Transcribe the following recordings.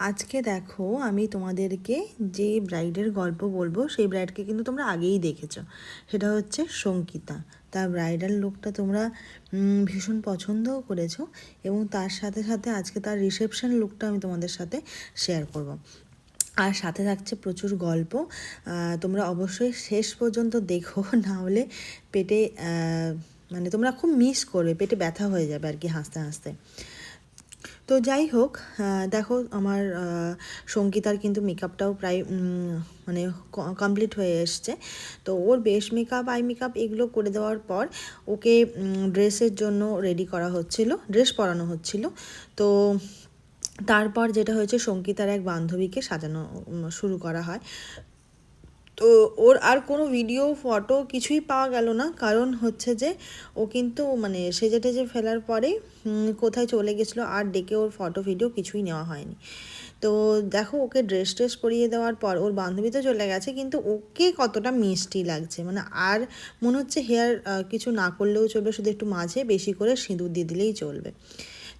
আজকে দেখো আমি তোমাদেরকে যে ব্রাইডের গল্প বলব, সেই ব্রাইডকে কিন্তু তোমরা আগেই দেখেছ। সেটা হচ্ছে সঙ্কিতা তার ব্রাইডাল লুকটা তোমরা ভীষণ পছন্দও করেছ এবং তার সাথে সাথে আজকে তার রিসেপশন লুকটা আমি তোমাদের সাথে শেয়ার করব। আর সাথে থাকছে প্রচুর গল্প। তোমরা অবশ্যই শেষ পর্যন্ত দেখো, না হলে পেটে মানে তোমরা খুব মিস করবে, পেটে ব্যথা হয়ে যাবে আর কি হাসতে হাসতে। তো যাই হোক দেখো আমার সঙ্গীতার কিন্তু মেকআপটাও প্রায় মানে কমপ্লিট হয়ে এসছে। তো ওর বেশ মেকআপ আই মেকআপ এগুলো করে দেওয়ার পর ওকে ড্রেসের জন্য রেডি করা হচ্ছিল ড্রেস পরানো হচ্ছিল। তো তারপর যেটা হয়েছে, সঙ্গীতার এক বান্ধবীকে সাজানো শুরু করা হয়। তো ওর আর কোনো ভিডিও ফটো কিছুই পাওয়া গেল না। কারণ হচ্ছে যে, ও কিন্তু মানে সেজে টেজে ফেলার পরে কোথায় চলে গেছিল আর ডেকে ওর ফটো ভিডিও কিছুই নেওয়া হয়নি। তো দেখো, ওকে ড্রেস ট্রেস পরিয়ে দেওয়ার পর ওর বান্ধবী তো চলে গেছে, কিন্তু ওকে কতটা মিষ্টি লাগছে। মানে আর মনে হচ্ছে হেয়ার কিছু না করলেও চলবে, শুধু একটু মাঝে বেশি করে সিঁদুর দিয়ে দিলেই চলবে।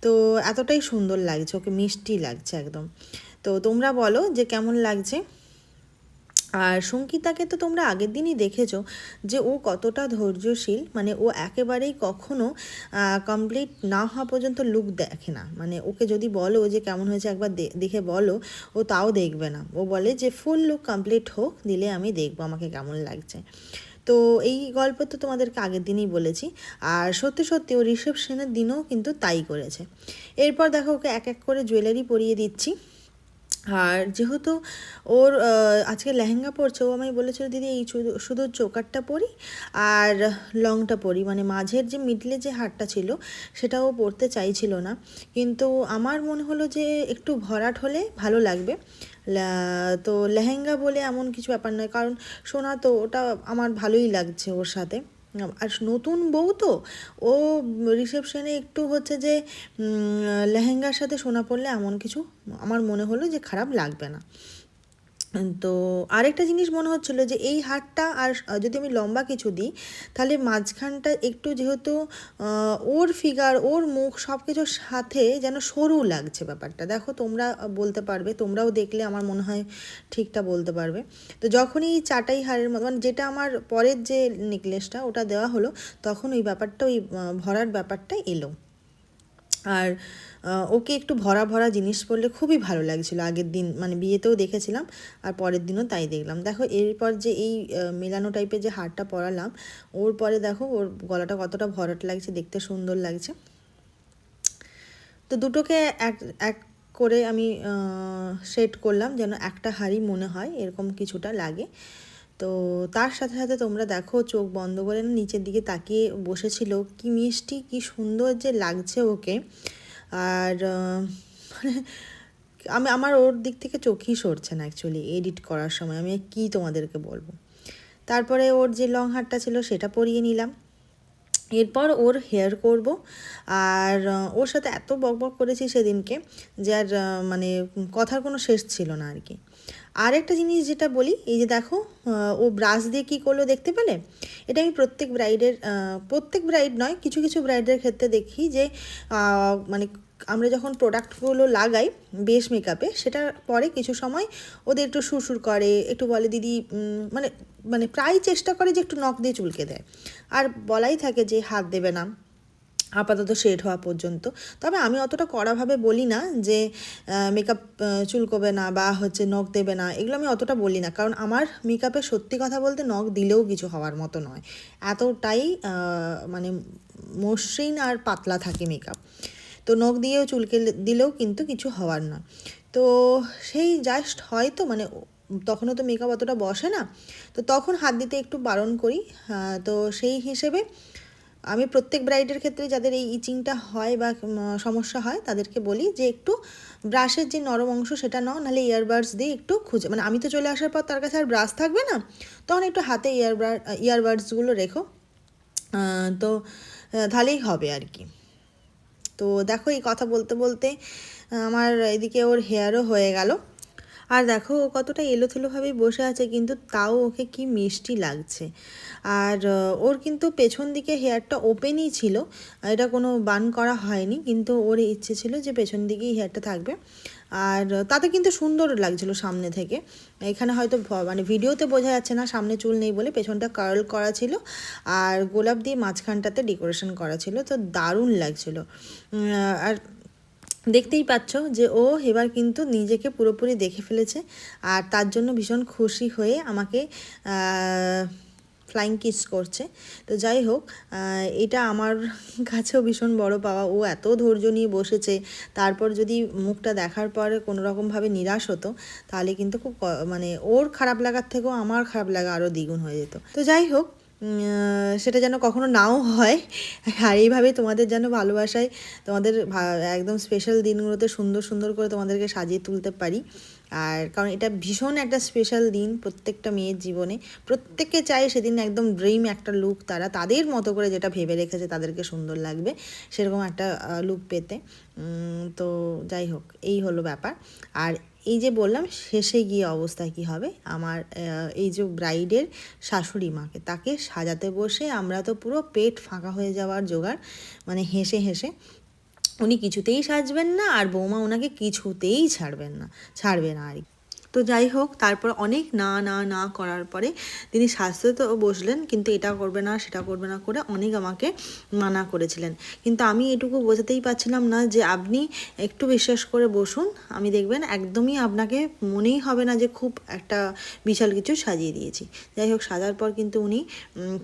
তো এতটাই সুন্দর লাগছে, ওকে মিষ্টি লাগছে একদম। তো তোমরা বলো যে কেমন লাগছে? আর সঙ্গীতাকে তো তোমরা আগের দিনই দেখেছ যে ও কতটা ধৈর্যশীল মানে ও একেবারেই কখনো কমপ্লিট না হওয়া পর্যন্ত লুক দেখে না। মানে ওকে যদি বলো যে কেমন হয়েছে একবার দেখে বলো, ও তাও দেখবে না। ও বলে যে ফুল লুক কমপ্লিট হোক, দিলে আমি দেখব আমাকে কেমন লাগছে। তো এই গল্প তো তোমাদেরকে আগের দিনই বলেছি। আর সত্যি সত্যি ও রিসেপশনের দিনও কিন্তু তাই করেছে। এরপর দেখো ওকে এক এক করে জুয়েলারি পরিয়ে দিচ্ছি। আর যেহেতু ওর আজকে লেহেঙ্গা পরছে, ও আমায় বলেছিল, দিদি, এই শুধু চোকারটা পরি আর লংটা পরি। মানে মাঝের যে মিডলে যে হারটা ছিল, সেটা ও পরতে চাইছিল না। কিন্তু আমার মনে হলো যে একটু ভরাট হলে ভালো লাগবে। তো লেহেঙ্গা বলে এমন কিছু ব্যাপার নয়, কারণ সোনা তো ওটা আমার ভালোই লাগছে ওর সাথে। আর নতুন বউ তো, ও রিসেপশনে একটু হচ্ছে যে লেহেঙ্গার সাথে সোনা পড়লে এমন কিছু আমার মনে হলো যে খারাপ লাগবে না। তো আরেকটা জিনিস মনে হচ্ছিল যে এই হারটা আর যদি আমি লম্বা কিছু দিই, তাহলে মাঝখানটা একটু যেহেতু ওর ফিগার ওর মুখ সব কিছুর সাথে যেন সরু লাগছে ব্যাপারটা। দেখো তোমরা বলতে পারবে, তোমরাও দেখলে আমার মনে হয় ঠিকটা বলতে পারবে। তো যখনই এই চাটাই হারের মতো মানে যেটা আমার পরের যে নেকলেসটা ওটা দেওয়া হলো, তখন ওই ব্যাপারটা, ওই ভরার ব্যাপারটা এলো। আর ওকে একটু ভরা ভরা জিনিস পরলে খুবই ভালো লাগছিল। আগের দিন মানে বিয়েতেও দেখেছিলাম, আর পরের দিনও তাই দেখলাম। দেখো, এরপর যে এই মেলানো টাইপের যে হারটা পরালাম, ওর পরে দেখো, ওর গলাটা কতটা ভরাট লাগছে, দেখতে সুন্দর লাগছে। তো দুটোকে এক এক করে আমি সেট করলাম যেন একটা হাড়ি মনে হয়, এরকম কিছুটা লাগে। তো তার সাথে সাথে তোমরা দেখো চোখ বন্ধ করে নিচের দিকে তাকিয়ে বসেছিল। কি মিষ্টি, কি সুন্দর যে লাগছে ওকে। আর মানে আমি, আমার ওর দিক থেকে চোখই সরছে না অ্যাকচুয়ালি এডিট করার সময়। আমি কি তোমাদেরকে বলব? তারপরে ওর যে লং হারটা ছিল সেটা পরিয়ে নিলাম। এরপর ওর হেয়ার করব। আর ওর সাথে এত বক বক করেছি সেদিনকে যে আর মানে কথার কোনো শেষ ছিল না আর কি। আর একটা জিনিস যেটা বলি, এই যে দেখো ও ব্রাশ দিয়ে কী করল দেখতে পেলে? এটা আমি প্রত্যেক ব্রাইডের প্রত্যেক ব্রাইড নয়, কিছু কিছু ব্রাইডের ক্ষেত্রে দেখি যে মানে আমরা যখন প্রোডাক্টগুলো লাগাই বেশ মেকআপে সেটার পরে কিছু সময় ওদের একটু সুরসুর করে, একটু বলে, দিদি মানে মানে প্রায় চেষ্টা করে যে একটু নখ দিয়ে চুলকে দেয়। আর বলাই থাকে যে হাত দেবে না। আপাতত শেড হওয়া পর্যন্ত। তবে আমি অতটা কড়াভাবে বলি না যে মেকআপ চুলকোবে না বা হচ্ছে নখ দেবে না, এগুলো আমি অতটা বলি না। কারণ আমার মেকআপে সত্যি কথা বলতে নখ দিলেও কিছু হওয়ার মতো নয়। এতটাই মানে মসৃণ আর পাতলা থাকে মেকআপ তো নখ দিয়েও চুলকে দিলেও কিন্তু কিছু হওয়ার না। তো সেই জাস্ট হয়তো মানে তখনও তো মেকআপ অতটা বসে না। তো তখন হাত দিতে একটু বারণ করি। তো সেই হিসেবে আমি প্রত্যেক ব্রাইডের ক্ষেত্রে যাদের এই ইচিংটা হয় বা সমস্যা হয়, তাদেরকে বলি যে একটু ব্রাশের যে নরম অংশ সেটা নাও, নাহলে ইয়ারবাডস দিয়ে একটু খুঁজে মানে আমি তো চলে আসার পর তার কাছে আর ব্রাশ থাকবে না, তখন একটু হাতে ইয়ারবার ইয়ারবাডসগুলো রেখো। তো তাহলেই হবে আর কি। তো দেখো এই কথা বলতে বলতে, আমার এদিকে ওর হেয়ারও হয়ে গেল। আর দেখো, ও কতটা এলোথেলোভাবেই বসে আছে, কিন্তু তাও ওকে কি মিষ্টি লাগছে। আর ওর কিন্তু পেছন দিকে হেয়ারটা ওপেনই ছিল, এটা কোনো বান করা হয়নি, কিন্তু ওর ইচ্ছে ছিল যে পেছন দিকেই হেয়ারটা থাকবে। আর, তাতে কিন্তু সুন্দর লাগছিল সামনে থেকে। এখানে হয়তো মানে ভিডিওতে বোঝা যাচ্ছে না, সামনে চুল নেই বলে পেছনটা কার্ল করা ছিল, আর গোলাপ দিয়ে মাঝখানটাতে ডেকোরেশন করা ছিল, তো দারুণ লাগছিল। আর দেখতেই পাচ্ছ যে ও এবার কিন্তু নিজেকে পুরোপুরি দেখে ফেলেছে আর তার জন্য ভীষণ খুশি হয়ে আমাকে ফ্লাইং কিস করছে। তো যাই হোক এটা আমার কাছেও ভীষণ বড় পাওয়া। ও এত ধৈর্য নিয়ে বসেছে, তারপর যদি মুখটা দেখার পরে কোনো রকমভাবে নিরাশ হতো, তাহলে কিন্তু খুব মানে ওর খারাপ লাগার থেকেও আমার খারাপ লাগা আরও দ্বিগুণ হয়ে যেত। তো যাই হোক সেটা যেন কখনো নাও হয়। আর এইভাবে তোমাদের যেন ভালোবাসায় তোমাদের একদম স্পেশাল দিনগুলোতে সুন্দর সুন্দর করে তোমাদেরকে সাজিয়ে তুলতে পারি। আর কারণ এটা ভীষণ একটা স্পেশাল দিন প্রত্যেকটা মেয়ের জীবনে। প্রত্যেকে চায় সেদিন একদম ড্রিম একটা লুক তারা তাদের মতো করে যেটা ভেবে রেখেছে তাদেরকে সুন্দর লাগবে, সেরকম একটা লুক পেতে। তো যাই হোক, এই হলো ব্যাপার। আর এই যে বললাম, শেষে গিয়ে অবস্থা কি হবে আমার এই যে ব্রাইডের শাশুড়ি মাকে, তাকে সাজাতে বসে আমরা তো পুরো পেট ফাঁকা হয়ে যাওয়ার জোগাড় মানে হেসে হেসে উনি কিছুতেই সাজবেন না, আর বৌমা ওনাকে কিছুতেই ছাড়বেন না, ছাড়বে না আর কি। তো যাই হোক, তারপর অনেক না না না করার পরে তিনি সাজতে তো বসলেন, কিন্তু এটা করবে না, সেটা করবে না করে অনেক আমাকে মানা করেছিলেন। কিন্তু আমি এটুকু বোঝাতেই পারছিলাম না যে আপনি একটু বিশ্বাস করে বসুন, আমি দেখবেন একদমই আপনাকে মনেই হবে না যে খুব একটা বিশাল কিছু সাজিয়ে দিয়েছি। যাই হোক, সাজার পর কিন্তু উনি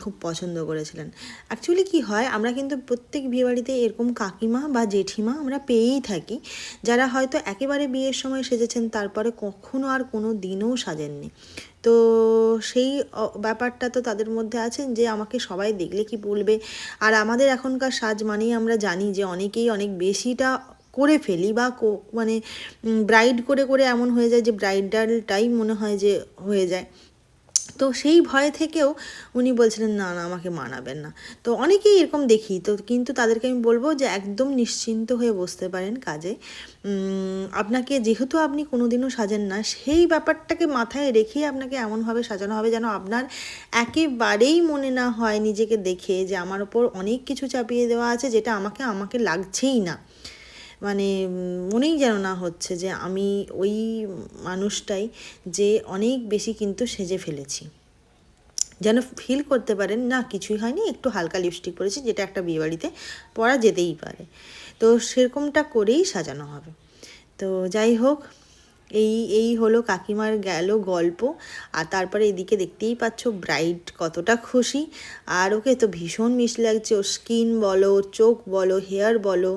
খুব পছন্দ করেছিলেন। অ্যাকচুয়ালি কি হয়, আমরা কিন্তু প্রত্যেক বিয়েবাড়িতে এরকম কাকিমা বা জেঠিমা আমরা পেয়েই থাকি। যারা হয়তো একেবারে বিয়ের সময় সেজেছেন, তারপরে কখনো আর কোনো দিনও সাজেননি। তো সেই ব্যাপারটা তো তাদের মধ্যে আছেন যে আমাকে সবাই দেখলে কি বলবে? আর আমাদের এখনকার সাজ মানেই আমরা জানি যে অনেকেই অনেক বেশিটা করে ফেলি বা মানে ব্রাইড করে করে এমন হয়ে যায় যে ব্রাইডালটাই মনে হয় যে হয়ে যায়। তো সেই ভয় থেকেও উনি বলছিলেন, না না, আমাকে মানাবেন না। তো অনেকেই এরকম দেখি। তো কিন্তু তাদেরকে আমি বলব যে, একদম নিশ্চিন্ত হয়ে বসতে পারেন কাজে। আপনাকে যেহেতু আপনি কোনোদিনও সাজেন না, সেই ব্যাপারটাকে মাথায় রেখেই আপনাকে এমনভাবে সাজানো হবে যেন আপনার একেবারেই মনে না হয় নিজেকে দেখে যে, আমার ওপর অনেক কিছু চাপিয়ে দেওয়া আছে যেটা আমাকে আমাকে লাগছেই না। মানে মনেই যেন না হচ্ছে যে আমি ওই মানুষটাই যে অনেক বেশি কিন্তু সেজে ফেলেছি। যেন ফিল করতে পারেন, না, কিছুই হয়নি, একটু হালকা লিপস্টিক পরেছি, যেটা একটা বিয়েবাড়িতে পরা যেতেই পারে। তো সেরকমটা করেই সাজানো হবে। তো যাই হোক এই এই হলো কাকিমার গেল গল্প। আর তারপরে এদিকে দেখতেই পাচ্ছ ব্রাইড কতটা খুশি। আর ওকে তো ভীষণ মিস লাগছে, ওর স্কিন বলো চোখ বলো, হেয়ার বলো।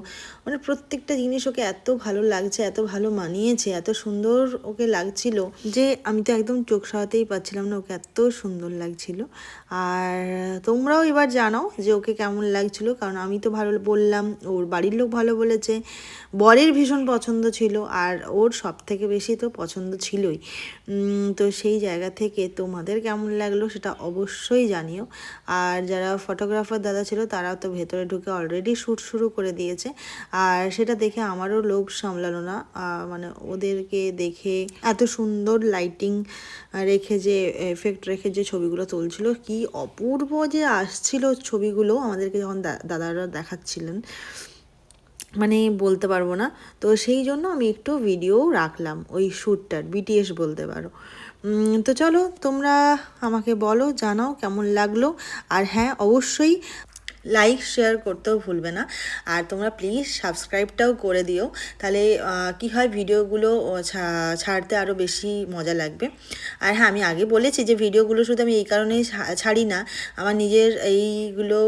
মানে প্রত্যেকটা জিনিস ওকে এত ভালো লাগছে, এত ভালো মানিয়েছে, এত সুন্দর ওকে লাগছিল যে আমি তো একদম চোখ সরাতেই পাচ্ছিলাম না, ওকে এত সুন্দর লাগছিল। আর তোমরাও এবার জানাও যে ওকে কেমন লাগছিল, কারণ আমি তো ভালো বললাম, ওর বাড়ির লোক ভালো বলেছে, বরের ভীষণ পছন্দ ছিল, আর ওর সব থেকে বেশি তো পছন্দ ছিলই। তো সেই জায়গা থেকে তোমাদের কেমন লাগল সেটা অবশ্যই জানিও। আর যারা ফটোগ্রাফার দাদা ছিল তারা তো ভেতরে ঢুকে অলরেডি শ্যুট শুরু করে দিয়েছে। আর সেটা দেখে আমারও লোভ সামলালো না। মানে ওদেরকে দেখে এত সুন্দর লাইটিং রেখে যে এফেক্ট রেখে যে ছবিগুলো তুলছিল, কি অপূর্ব যে আসছিল ছবিগুলো আমাদেরকে যখন দাদারা দেখাচ্ছিলেন। মানে বলতে পারব না। তো সেই জন্য আমি একটু ভিডিও রাখলাম ওই শ্যুটটার বিটিএস বলতে পারো। তো চলো তোমরা আমাকে বলো, জানাও কেমন লাগল। আর হ্যাঁ অবশ্যই লাইক শেয়ার করতেও ভুলবে না। আর তোমরা প্লিজ সাবস্ক্রাইবটাও করে দিও। তাহলে কি হয় ভিডিওগুলো ছাড়তে আরও বেশি মজা লাগবে। আর হ্যাঁ আমি আগে বলেছি যে ভিডিওগুলো শুধু আমি এই কারণেই ছাড়ি না। আমার নিজের এইগুলো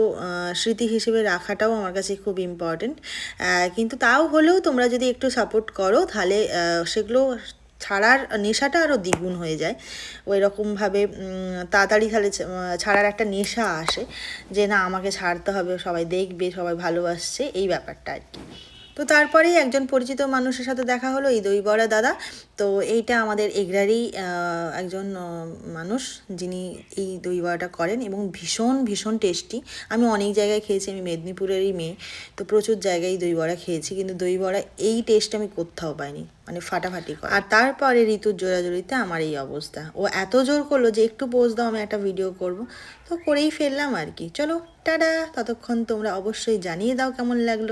স্মৃতি হিসেবে রাখাটাও আমার কাছে খুব ইম্পর্টেন্ট কিন্তু তাও হলেও তোমরা যদি একটু সাপোর্ট করো, তাহলে সেগুলো ছাড়ার নেশাটা আরও দ্বিগুণ হয়ে যায়। ওই রকমভাবে তাড়াতাড়ি তাহলে ছাড়ার একটা নেশা আসে যে, না, আমাকে ছাড়তে হবে, সবাই দেখবে, সবাই ভালোবাসছে। এই ব্যাপারটা আর কি। তো তারপরেই একজন পরিচিত মানুষের সাথে দেখা হলো, এই দই বড়া দাদা। তো এইটা আমাদের এগরারই একজন মানুষ যিনি এই দই বড়াটা করেন এবং ভীষণ ভীষণ টেস্টি। আমি অনেক জায়গায় খেয়েছি, আমি মেদিনীপুরেরই মেয়ে। তো প্রচুর জায়গায় দই বড়া খেয়েছি, কিন্তু দই বড়া এই টেস্ট আমি কোথাও পাইনি মানে ফাটাফাটি করে। আর তারপরে ঋতুর জোড়াজোড়িতে আমার এই অবস্থা। ও এত জোর করল যে একটু পোজ দাও, আমি একটা ভিডিও করব। তো করেই ফেললাম আর কি। চলো, টাটা। ততক্ষণ তোমরা অবশ্যই জানিয়ে দাও কেমন লাগল।